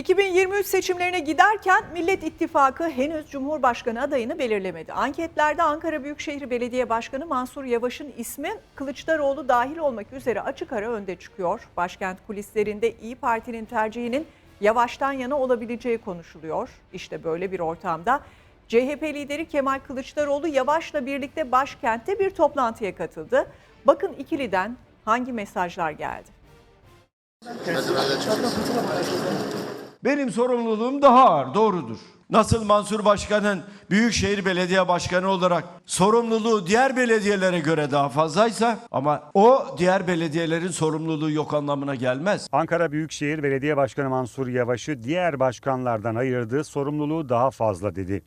2023 seçimlerine giderken Millet İttifakı henüz Cumhurbaşkanı adayını belirlemedi. Anketlerde Ankara Büyükşehir Belediye Başkanı Mansur Yavaş'ın ismi Kılıçdaroğlu dahil olmak üzere açık ara önde çıkıyor. Başkent kulislerinde İyi Parti'nin tercihinin Yavaş'tan yana olabileceği konuşuluyor. İşte böyle bir ortamda CHP lideri Kemal Kılıçdaroğlu Yavaş'la birlikte başkentte bir toplantıya katıldı. Bakın ikiliden hangi mesajlar geldi? Benim sorumluluğum daha ağır, doğrudur. Nasıl Mansur Başkan'ın Büyükşehir Belediye Başkanı olarak sorumluluğu diğer belediyelere göre daha fazlaysa ama o diğer belediyelerin sorumluluğu yok anlamına gelmez. Ankara Büyükşehir Belediye Başkanı Mansur Yavaş'ı diğer başkanlardan ayırdığı sorumluluğu daha fazla dedi.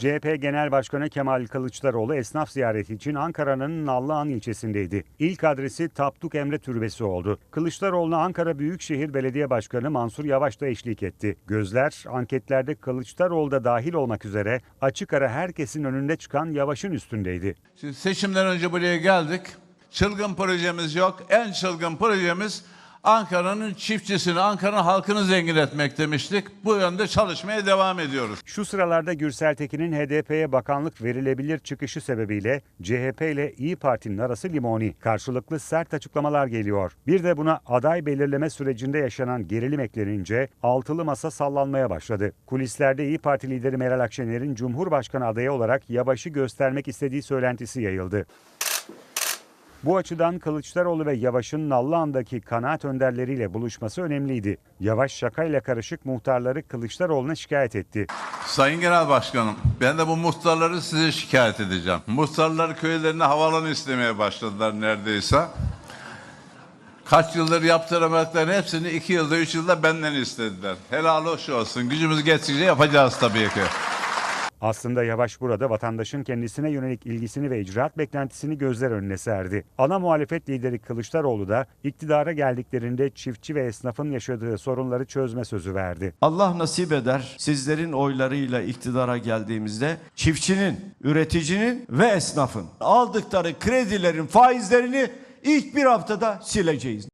CHP Genel Başkanı Kemal Kılıçdaroğlu esnaf ziyareti için Ankara'nın Nallıhan ilçesindeydi. İlk adresi Tapduk Emre Türbesi oldu. Kılıçdaroğlu'na Ankara Büyükşehir Belediye Başkanı Mansur Yavaş da eşlik etti. Gözler anketlerde Kılıçdaroğlu da dahil olmak üzere açık ara herkesin önünde çıkan Yavaş'ın üstündeydi. Şimdi seçimden önce buraya geldik. Çılgın projemiz yok. En çılgın projemiz Ankara'nın çiftçisini, Ankara'nın halkını zengin etmek demiştik. Bu yönde çalışmaya devam ediyoruz. Şu sıralarda Gürsel Tekin'in HDP'ye bakanlık verilebilir çıkışı sebebiyle CHP ile İyi Parti'nin arası limoni. Karşılıklı sert açıklamalar geliyor. Bir de buna aday belirleme sürecinde yaşanan gerilim eklenince altılı masa sallanmaya başladı. Kulislerde İyi Parti lideri Meral Akşener'in Cumhurbaşkanı adayı olarak Yavaş'ı göstermek istediği söylentisi yayıldı. Bu açıdan Kılıçdaroğlu ve Yavaş'ın Nallıhan'daki kanaat önderleriyle buluşması önemliydi. Yavaş şakayla karışık muhtarları Kılıçdaroğlu'na şikayet etti. Sayın Genel Başkanım, ben de bu muhtarları size şikayet edeceğim. Muhtarlar köylerine havalanı istemeye başladılar neredeyse. Kaç yıldır yaptıramadıkların hepsini iki yılda, üç yılda benden istediler. Helal hoş olsun. Gücümüz geçtikçe yapacağız tabii ki. Aslında Yavaş burada vatandaşın kendisine yönelik ilgisini ve icraat beklentisini gözler önüne serdi. Ana muhalefet lideri Kılıçdaroğlu da iktidara geldiklerinde çiftçi ve esnafın yaşadığı sorunları çözme sözü verdi. Allah nasip eder sizlerin oylarıyla iktidara geldiğimizde çiftçinin, üreticinin ve esnafın aldıkları kredilerin faizlerini ilk bir haftada sileceğiz.